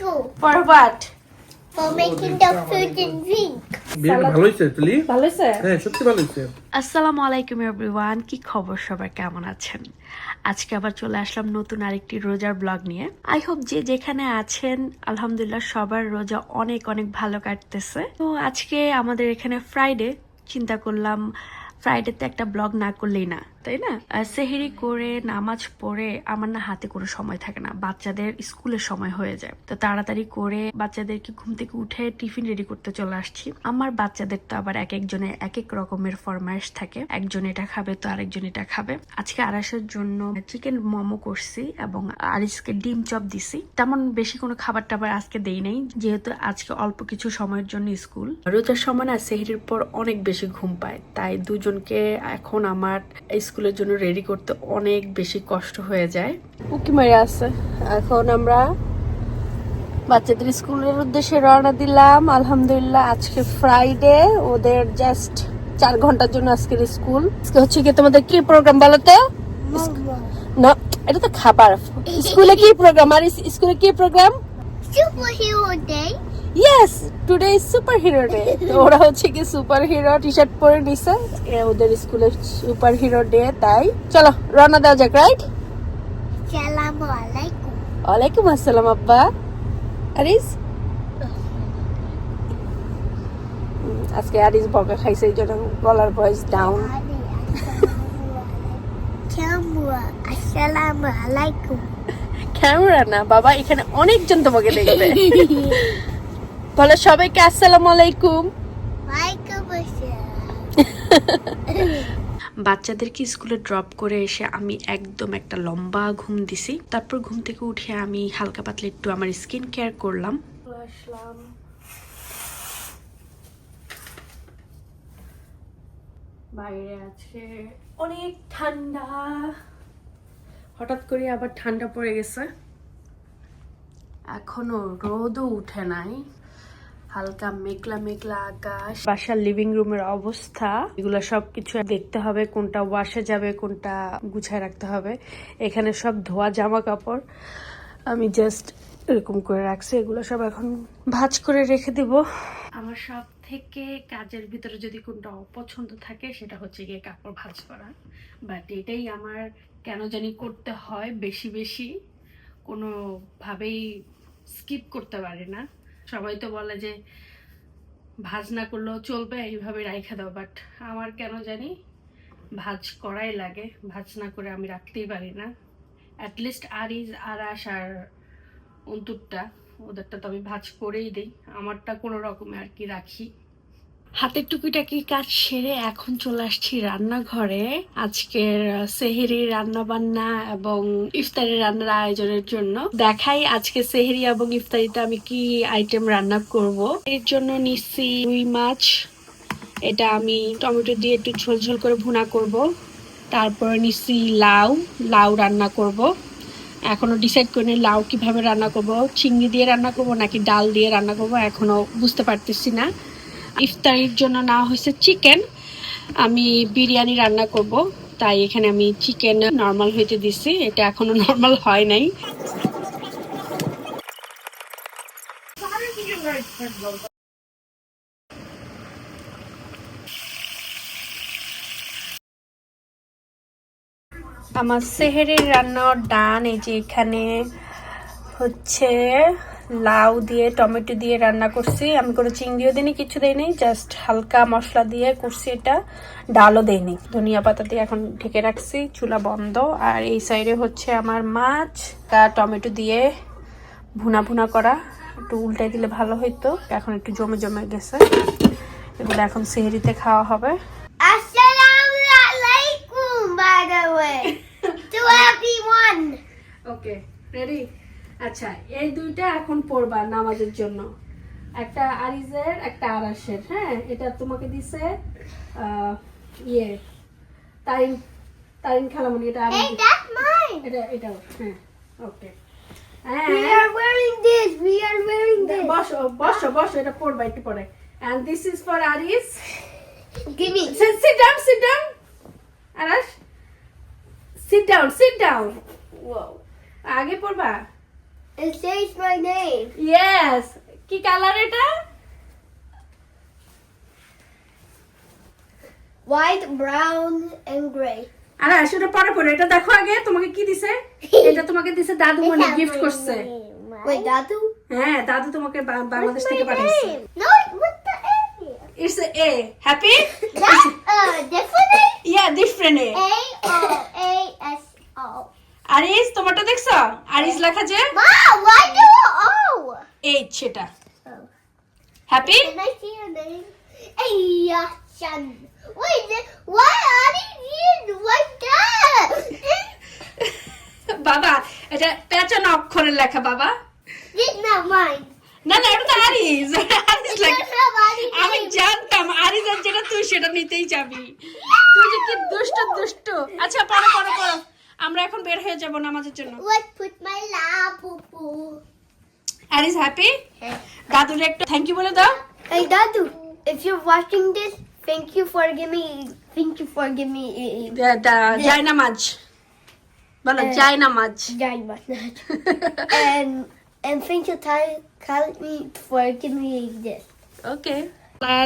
you For what? for making the food ভালো হয়েছে তুলি? ভালো হয়েছে? হ্যাঁ সত্যি ভালো হয়েছে। আসসালামু আলাইকুম এভরিওয়ান কি খবর সবার কেমন আছেন? আজকে আবার চলে আসলাম নতুন আরেকটি রোজার ব্লগ নিয়ে। আই হোপ যে যেখানে আছেন আলহামদুলিল্লাহ সবার রোজা অনেক অনেক ভালো কাটতেছে। তো আজকে আমাদের এখানে ফ্রাইডে চিন্তা করলাম ফ্রাইডেতে একটা ব্লগ না করলেই না। তাই না? সেহেরি করে, নামাজ পড়ে আমার না হাতে কোনো সময় থাকে না। বাচ্চাদের স্কুলের সময় হয়ে যায়। তো তাড়াতাড়ি করে বাচ্চাদেরকে ঘুম থেকে উঠে টিফিন রেডি করতে চলে আসছি। আমার বাচ্চাদের তো আবার এক একজনের এক এক রকমের ফরমাইশ থাকে। একজন এটা খাবে তো আরেকজন এটা খাবে। আজকে আড়াইশের জন্য চিকেন মোমো করছি এবং আরিসকে ডিম চপ দিছি। তেমন বেশি কোনো খাবার টাবার আজকে দেই নাই, যেহেতু আজকে অল্প কিছু সময়ের জন্য স্কুল। রোজার সময় না সেহরির পর অনেক বেশি ঘুম পায়। তাই দুজনকে এখন আমার স্কুলের জন্য রেডি করতে অনেক বেশি কষ্ট হয়ে যায়। উকি মেরে আছে। এখন আমরা বাচ্চাদের স্কুলের উদ্দেশ্যে রওনা দিলাম। আলহামদুলিল্লাহ আজকে ফ্রাইডে ওদের জাস্ট চার ঘণ্টার জন্য আজকের স্কুল। আজকে হচ্ছে কি তোমাদের কি প্রোগ্রাম বলো তো? না এটা তো খাবার। স্কুলে কি প্রোগ্রাম আর স্কুলে কি program Superhero Day. Yes today is superhero day ওরা হচ্ছে কি সুপার হিরো টি শার্ট পরে নিছে। ওদের স্কুলে সুপার হিরো ডে তাই। চলো রওনা দেওয়া যাক রাইট ওয়ালাইকুম আসসালাম আব্বা। আরিস? আজকে আরিস বকা খাইছে এই জন্য গলার voice down. Assalamu alaikum. Camera না বাবা এখানে অনেকজন তোমাকে দেখবে। বলো সবাইকে আসসালামু আলাইকুম। বাচ্চাদেরকে স্কুলে ড্রপ করে এসে আমি একদম একটা লম্বা ঘুম দিছি। তারপর ঘুম থেকে উঠে আমি হালকা পাতলা একটু আমার স্কিন কেয়ার করলাম। আসলাম। বাইরে আছে। অনেক ঠান্ডা। হঠাৎ করে আবার ঠান্ডা পড়ে গেছে। এখনও রোদও উঠে নাই। হালকা মেঘলা মেঘলা আকাশ। বাসার লিভিং রুমের অবস্থা এগুলো সবকিছু দেখতে হবে কোনটা ওয়াশে যাবে কোনটা গুছায় রাখতে হবে। এখানে সব ধোয়া জামা কাপড়। আমি জাস্ট এরকম করে রাখছি এগুলো সব এখন ভাঁজ করে রেখে দিব। আমার সব থেকে কাজের ভিতরে যদি কোনটা অপছন্দ থাকে সেটা হচ্ছে গিয়ে কাপড় ভাঁজ করা। বাট এটাই আমার কেন জানি করতে হয় বেশি বেশি কোনোভাবেই স্কিপ করতে পারে না। সবাই তো বলে যে ভাজ না করলেও চলবে, এইভাবে রাইখা দাও। বাট আমার কেন জানি ভাজ করাই লাগে ভাজ না করে আমি রাখতেই পারি না। অ্যাটলিস্ট আরিজ আরাস আর অন্তুরটা, ওদেরটা তো আমি ভাজ করেই দিই। আমারটা কোনো রকমে আর কি রাখি। হাতের টুকিটাকি কাজ সেরে এখন চলে আসছি রান্নাঘরে। আজকের সেহেরি রান্না বান্না এবং ইফতারি রান্নার আয়োজনের জন্য। দেখাই আজকে সেহেরি এবং ইফতারিতে আমি কি আইটেম রান্না করব। এর জন্য নিচ্ছি রুই মাছ। এটা আমি টমেটো দিয়ে একটু ঝোল ঝোল করে ভুনা করব। তারপরে নিচ্ছি লাউ। লাউ রান্না করব। এখনও ডিসাইড করিনি লাউ কীভাবে রান্না করব। চিংড়ি দিয়ে রান্না করব নাকি ডাল দিয়ে রান্না করব, এখনও বুঝতে পারতেছি না। ইফতারির জন্য না হয়েছে চিকেন। আমি বিরিয়ানি রান্না করব, তাই এখানে আমি চিকেন নর্মাল হইতে দিছি, এটা এখনও নর্মাল হয় নাই। আমার সেহেরির রান্নার ডান, এই যে এখানে হচ্ছে লাউ দিয়ে টমেটো দিয়ে রান্না করছি। আমি কোনো চিংড়িও দিইনি কিছু দেইনি জাস্ট হালকা মশলা দিয়ে করছি এটা। ডালও দেইনি ধনিয়া পাতা দিয়ে এখন ঢেকে রাখছি চুলা বন্ধ। আর এই সাইডে হচ্ছে আমার মাছ তা টমেটো দিয়ে ভুনা ভুনা করা। একটু উল্টাই দিলে ভালো হইতো এখন একটু জমে জমে গেছে। এগুলো এখন সেহেরিতে খাওয়া হবে। to everyone. ওকে রেডি আচ্ছা এই দুইটা এখন পড়বা নামাজের জন্য। একটা আরিজের একটা আরাসের হ্যাঁ? এটা তোমাকে দিছে ইয়ে তারিন তারিন খালামনি এটা Hey, that's এটা এটা হ্যাঁ ওকে We হ্যাঁ are wearing this. We are wearing this. বসো বসো বসো এটা পড়বা একটু পরে। And this is for Aris Give me. sit sit down sit down আরাস sit down sit down wow আগে পড়বা? It says my name. Yes কি কালার এটা White, brown, and gray. আরে সেটা পরে পরে এটা দেখো আগে তোমাকে কি দিছে এটা তোমাকে দিছে দাদু মনে গিফট করছে Wait, Dadu? হ্যাঁ দাদু তোমাকে বাংলাদেশ থেকে name? No, what's the area? It's a happy That, uh, definitely yeah different A A O A S O. Aris তোমারটা দেখছ? আরিস লেখা যে? Why do O? এইচ সেটা। Oh. Happy that? বাবা এটা পেঁচানো অক্ষরের লেখা বাবা. না না এটা তো আরিস। আরিস লেখা। আমি জানতাম আরিস আর যেটা তুই সেটা নিতেই যাবি। তুই যে কি দুষ্ট দুষ্ট। আচ্ছা পড়ো পড়ো পড়ো। আমরা এখন বের হয়ে যাব নামাজের জন্য। আর ইজ হ্যাপি দাদু একটা থ্যাংক ইউ বলে দাও। এই দাদু if you watching this thank you for giving thank you for giving the জয় নামাজ। বলো জয় নামাজ। জয় নামাজ। And and thank you Thai call me for giving this okay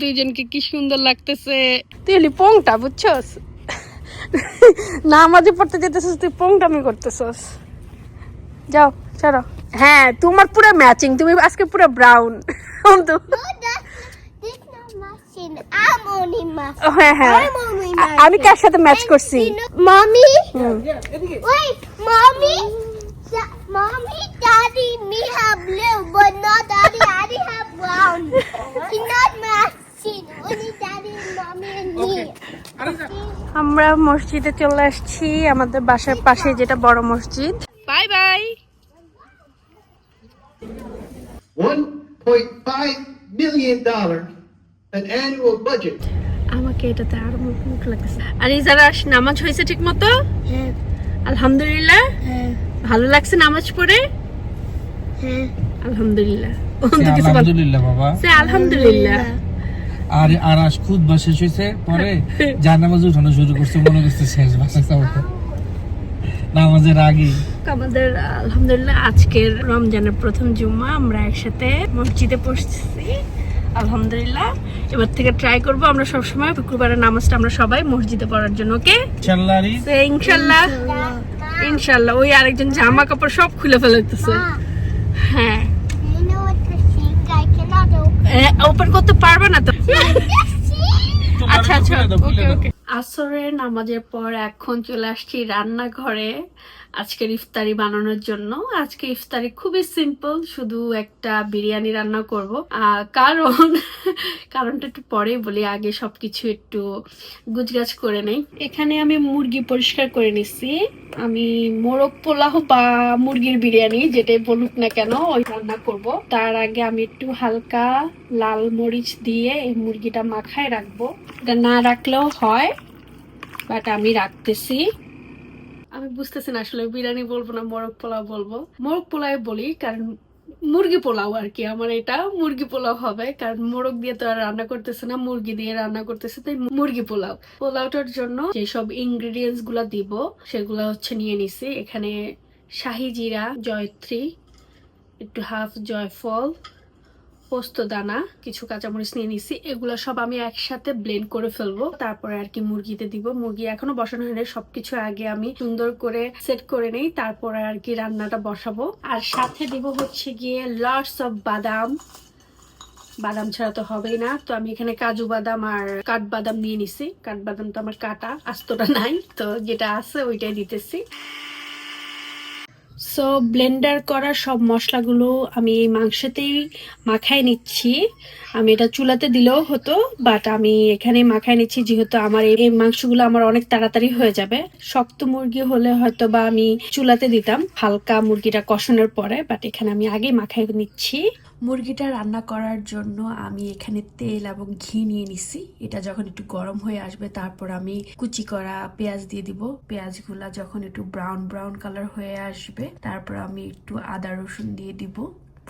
দুইজনকে কি সুন্দর লাগতেছে। তুই হলি পংটা বুঝছ না মাঝে পড়তে যেতেছিস তুই পোংটামি করতেছিস। যাও চলো হ্যাঁ তোমার পুরো ম্যাচিং তুমি আজকে পুরো ব্রাউন কিন্তু হ্যাঁ, হ্যাঁ। আমি কার সাথে ম্যাচ করছি? মামি। মামি? মামি ডাডি ব্রাউন আমরা মসজিদে চলে আসছি আমাদের বাসার পাশে যেটা বড় মসজিদ। Bye bye. 1.5 million dollar an annual budget. আমাকে এটাতে আরও মুখ মুখ আর ইজারা নামাজ হয়েছে ঠিক মতো আলহামদুলিল্লাহ। ভালো লাগছে নামাজ পড়ে? আলহামদুলিল্লাহ। ও তো কিছু বল- আলহামদুলিল্লাহ বাবা। সে আলহামদুলিল্লাহ। আর আর খুদ বা শেষ হয়েছে পরে জানামাজ উঠানো শুরু করছে মনে করছে শেষ বাসা নামাজের আগে আমাদের আলহামদুলিল্লাহ আজকের রমজানের প্রথম জুম্মা আমরা একসাথে মসজিদে পড়ছি আলহামদুলিল্লাহ এবার থেকে ট্রাই করব আমরা সবসময় শুক্রবারের নামাজটা আমরা সবাই মসজিদে পড়ার জন্য ওকে? ইনশাল্লাহ ইনশাল্লাহ ওই আরেকজন জামা কাপড় সব খুলে ফেলতেছে হ্যাঁ? ওপেন করতে পারবে না তো? আচ্ছা আচ্ছা ওকে ওকে। আসরের নামাজের পর এখন চলে আসছি রান্নাঘরে। আজকের ইফতারি বানানোর জন্য। আজকে ইফতারি খুবই সিম্পল শুধু একটা বিরিয়ানি রান্না করব। কারণ, কারণটা একটু পরে বলি, আগে সবকিছু একটু গুজগাছ করে নেই। এখানে আমি মুরগি পরিষ্কার করে নিচ্ছি আমি মোরগ পোলাও বা মুরগির বিরিয়ানি, যেটাই বলুক না কেন, ওই রান্না করব। তার আগে আমি একটু হালকা লাল মরিচ দিয়ে এই মুরগিটা মাখায় রাখব। এটা না রাখলেও হয়, বাট আমি রাখতেছি। আমি বুঝতেছি না আসলে বিরিয়ানি বলব না মোরগ পোলাও বলব। মোরগ পোলাও বলি, কারণ মুরগি পোলাও আর কি, আমার এটা মুরগি পোলাও হবে, কারণ মোরগ দিয়ে তো আর রান্না করতেছে না, মুরগি দিয়ে রান্না করতেছে, তাই মুরগি পোলাও। পোলাওটার জন্য যেসব ইনগ্রেডিয়েন্টসগুলা দিব, সেগুলো হচ্ছে নিয়ে নিছি। এখানে শাহি জিরা, জয়ত্রী, একটু হাফ জয়ফল পোস্ত দানা, কিছু কাঁচামরিচ নিয়ে নিছি। এগুলো সব আমি একসাথে ব্লেন্ড করে ফেলব। তারপরে আর কি মুরগিতে দিব। মুরগি এখনও বসানো হয়নি। সবকিছু আগে আমি সুন্দর করে সেট করে নেই। তারপরে আর কি রান্নাটা বসাবো। আর সাথে দিব হচ্ছে গিয়ে লটস অফ বাদাম। বাদাম ছাড়া তো হবেই না। তো আমি এখানে কাজু বাদাম আর কাঠবাদাম নিয়ে নিছি। কাঠবাদাম তো আমার কাটা, আস্তটা নাই। তো যেটা আছে ওইটাই দিতেছি। সো ব্লেন্ডার করা সব মশলাগুলো আমি এই মাংসতেই মাখায় নিচ্ছি। আমি এটা চুলাতে দিলেও হতো বাট আমি এখানে মাখায় নিচ্ছি, যেহেতু আমার এই মাংসগুলো আমার অনেক তাড়াতাড়ি হয়ে যাবে। শক্ত মুরগি হলে হয়তো বা আমি চুলাতে দিতাম, হালকা মুরগিটা কষানোর পরে বাট এখানে আমি আগেই মাখায় নিচ্ছি। মুরগিটা রান্না করার জন্য আমি এখানে তেল এবং ঘি নিয়ে নিছি। এটা যখন একটু গরম হয়ে আসবে, তারপর আমি কুচি করা পেঁয়াজ দিয়ে দিব। পেঁয়াজগুলা যখন একটু ব্রাউন ব্রাউন কালার হয়ে আসবে, তারপর আমি একটু আদা রসুন দিয়ে দিব।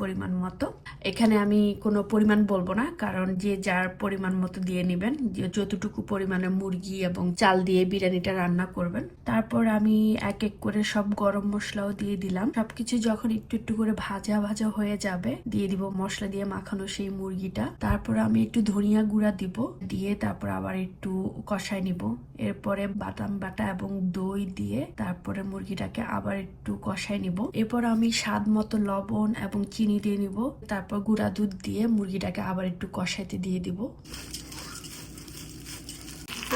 পরিমাণ মতো। এখানে আমি কোনো পরিমাণ বলব না, কারণ যে যার পরিমাণ মতো দিয়ে নেবেন যতটুকু পরিমাণে মুরগি এবং চাল দিয়ে বিরিয়ানিটা রান্না করবেন। তারপর আমি এক এক করে সব গরম মশলাও দিয়ে দিলাম। সবকিছু যখন একটু একটু করে ভাজা ভাজা হয়ে যাবে, দিয়ে দিব মশলা দিয়ে মাখানো সেই মুরগিটা। তারপর আমি একটু ধনিয়া গুঁড়া দিব, দিয়ে তারপর আবার একটু কষাই নিব। এরপরে বাদাম বাটা এবং দই দিয়ে তারপরে মুরগিটাকে আবার একটু কষাই নিব। এরপর আমি স্বাদ মতো লবণ এবং চিনি দিয়ে নিব। তারপর গুঁড়া দুধ দিয়ে মুরগিটাকে আবার একটু কষাইতে দিয়ে দিব।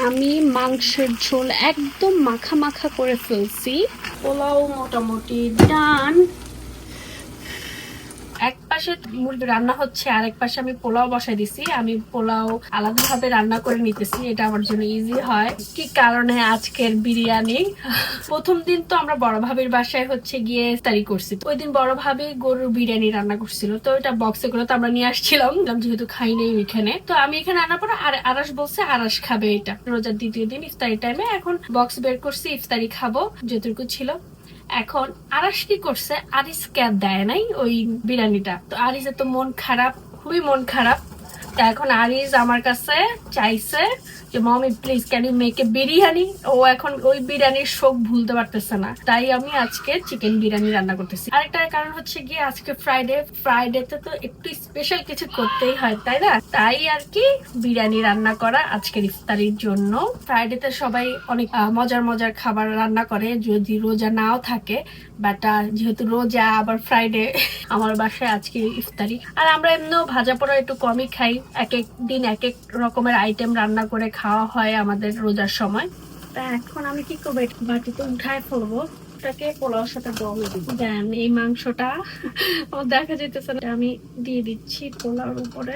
আমি মাংসের ঝোল একদম মাখা মাখা করে ফেলছি। পোলাও মোটামুটি ডান। পাশে মুরগি রান্না হচ্ছে, আর এক পাশে আমি পোলাও বসাই দিছি। আমি পোলাও আলাদাভাবে রান্না করে নিতেছি, এটা আমার জন্য ইজি হয়। কি কারণে আজকের বিরিয়ানি? প্রথম দিন তো আমরা বড় ভাবির বাসায় হচ্ছে গিয়ে ইফতারি করছি। ওই দিন বড় ভাবি গরুর বিরিয়ানি রান্না করছিল, তো এটা বক্সে করে তো আমরা নিয়ে আসছিলাম। যেহেতু খাই নেই ওইখানে। তো আমি এখানে আনার পর আর আরাস বলছে আরাস খাবে এটা। রোজার দ্বিতীয় দিন ইফতারি টাইমে এখন বক্স বের করছি, ইফতারি খাব, যতটুকু ছিল। এখন আরাস কি করছে? আরিস ক্যাব দেয় নাই ওই বিরিয়ানিটা। তো আরিসের তো মন খারাপ, খুবই মন খারাপ। তা এখন আরিস আমার কাছে চাইছে যে, mommy please can you make a biryani? ও এখন ওই বিরিয়ানির শোক ভুলতে পারতেছে না। তাই আমি আজকে চিকেন বিরিয়ানি রান্না করতেছি। আরেকটা কারণ হচ্ছে গিয়ে আজকে ফ্রাইডে ফ্রাইডেতে তো একটু স্পেশাল কিছু করতেই হয়, তাই না? তাই আর কি বিরিয়ানি রান্না করা আজকের ইফতারির জন্য। ফ্রাইডেতে সবাই অনেক মজার মজার খাবার রান্না করে, যদি রোজা নাও থাকে। বাট যেহেতু রোজা, আবার ফ্রাইডে আমার বাসায় আজকে ইফতারি। আর আমরা এমনিও ভাজা পোড়া একটু কমই খাই। এক এক দিন এক এক রকমের আইটেম রান্না করে খাওয়া হয় আমাদের রোজার সময়। তা এখন আমি কি করব? বাটিতে উঠায় ফেলব। ওটাকে পোলাওর সাথে দম দিব। দেন এই মাংসটা ও দেখা যেতেছে না। আমি দিয়ে দিচ্ছি পোলাওর উপরে।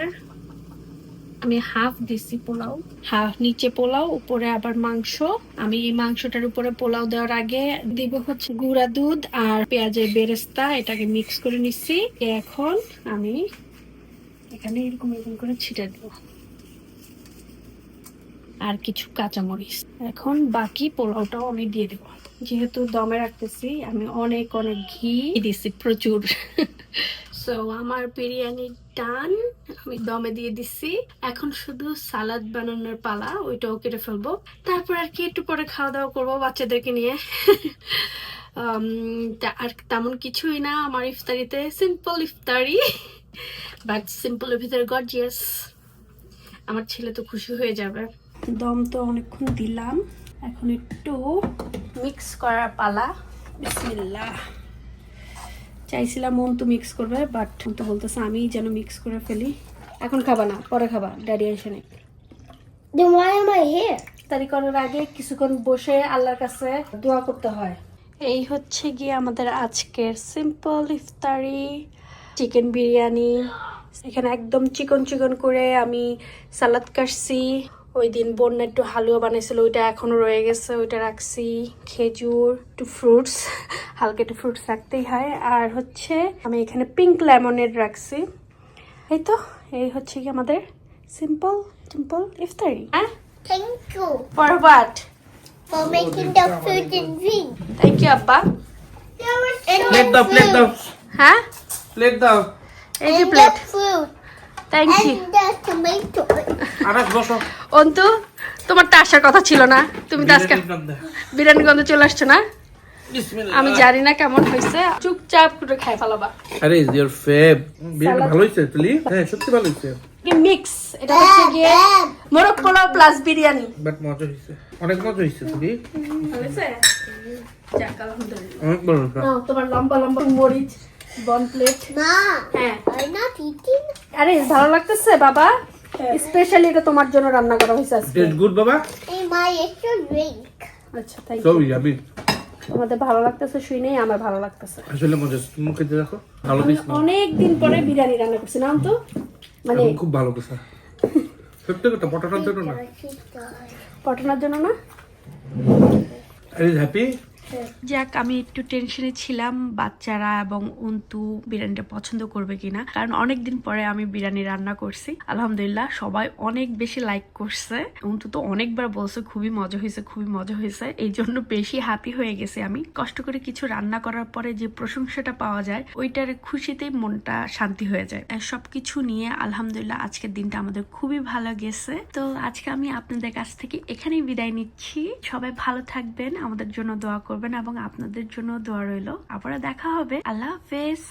আমি হাফ দিছি পোলাও। হাফ নিচে পোলাও উপরে আবার মাংস। আমি এই মাংসটার উপরে পোলাও দেওয়ার আগে দিব হচ্ছে গুঁড়া দুধ আর পেঁয়াজের বেরেস্তা। এটাকে মিক্স করে নিচ্ছি। এখন আমি এখানে এরকম এরকম করে ছিটে দেব। আর কিছু কাঁচামরিচ। এখন বাকি পোলাওটাও আমি দিয়ে দেবো। যেহেতু দমে রাখতেছি, আমি অনেক অনেক ঘি দিছি প্রচুর। সো আমার বিরিয়ানি ডান আমি দমে দিয়ে দিচ্ছি এখন শুধু সালাদ বানানোর পালা, ওইটাও কেটে ফেলব। তারপর আর কি একটু পরে খাওয়া দাওয়া করব বাচ্চাদেরকে নিয়ে। আর তেমন কিছুই না আমার ইফতারিতে সিম্পল ইফতারি বাট সিম্পলের ভিতরে গর্জিয়াস আমার ছেলে তো খুশি হয়ে যাবে। দম তো অনেকক্ষণ দিলাম। এখন একটু মিক্স করার পালা। বিসমিল্লাহ। চাইছিলাম মন তো মিক্স করবে বাট তো বলতেছে আমি যেন মিক্স করে ফেলি। এখন খাবা না পরে খাবা ড্যাডি এসে নেই। ইফতারি করার আগে কিছুক্ষণ বসে আল্লাহর কাছে দোয়া করতে হয়। এই হচ্ছে গিয়ে আমাদের আজকের সিম্পল ইফতারি। চিকেন বিরিয়ানি। এখানে একদম চিকন চিকন করে আমি সালাদ কাটছি। ওই দিন বন্যা একটু হালুয়া বানাইছিল ওইটা এখনও রয়ে গেছে ওইটা রাখছি। খেজুর একটু ফ্রুটস হালকা একটু ফ্রুটস রাখতেই হয়। আর হচ্ছে আমি এখানে পিঙ্ক লেমনেড রাখছি। এই তো এই হচ্ছে কি আমাদের সিম্পল সিম্পল ইফতারি। হ্যাঁ? Thank you. For what? for making the food and drink. Thank you, আব্বা There was প্লেট দাও প্লেট দাও। হ্যাঁ প্লেট দাও। এই যে থ্যাংক ইউ অন্তু তোমার তো আসার কথা ছিল না। তুমি তো আজকে বিরিয়ানির বিরিয়ানি গন্ধ চলে আসছো না? আমি জানি না কেমন হয়েছে। চুপচাপ করে খাই ফেলাবা। আরে ইজ ইওর ফেভ বিরিয়ানি ভালো হয়েছে তুলি? হ্যাঁ সত্যি ভালো হয়েছে। মিক্স এটা হচ্ছে গিয়ে মোরগ পোলাও প্লাস বিরিয়ানি। বাট মজা হয়েছে। অনেক মজা হয়েছে তুলি। হয়েছে? যাক আলহামদুলিল্লাহ। অনেক ভালো হয়েছে তোমার লম্বা লম্বা মরিচ। বন প্লেট Ma, হ্যাঁ। not আরে ভালো লাগতেছে বাবা? স্পেশালি এটা তোমার জন্য রান্না করা হয়েছে আজকে। টেস্ট গুড বাবা? Ma, it's your drink. আচ্ছা তাই সো ইয়ামি তোমাদের ভালো লাগতেছে শুই নেই আমার ভালো লাগতেছে। আসলে মজা মুখে দিয়ে দেখো ভালো না। অনেক দিন পরে বিরিয়ানি রান্না করছি না তো? মানে খুব ভালো কথা সত্যি কথা পটাটার জন্য না। পটানোর জন্য না? আর ইজ হ্যাপি যাক, আমি একটু টেনশনে ছিলাম, বাচ্চারা এবং অন্তু বিরিয়ানিটা পছন্দ করবে কিনা। কারণ অনেকদিন পরে আমি বিরিয়ানি রান্না করছি। আলহামদুলিল্লাহ, সবাই অনেক বেশি লাইক করছে। অন্তু তো অনেকবার বলছে, খুবই মজা হয়েছে, খুবই মজা হয়েছে। এই জন্য বেশি হ্যাপি হয়ে গেছে আমি। কষ্ট করে কিছু রান্না করার পরে যে প্রশংসাটা পাওয়া যায়, ওইটার খুশিতেই মনটা শান্তি হয়ে যায়। সবকিছু নিয়ে আলহামদুলিল্লাহ, আজকের দিনটা আমাদের খুবই ভালো গেছে। তো আজকে আমি আপনাদের কাছ থেকে এখানেই বিদায় নিচ্ছি। সবাই ভালো থাকবেন। আমাদের জন্য দোয়া করবেন এবং আপনাদের জন্য দোয়া রইল। আবার দেখা হবে। আল্লাহ হাফেজ।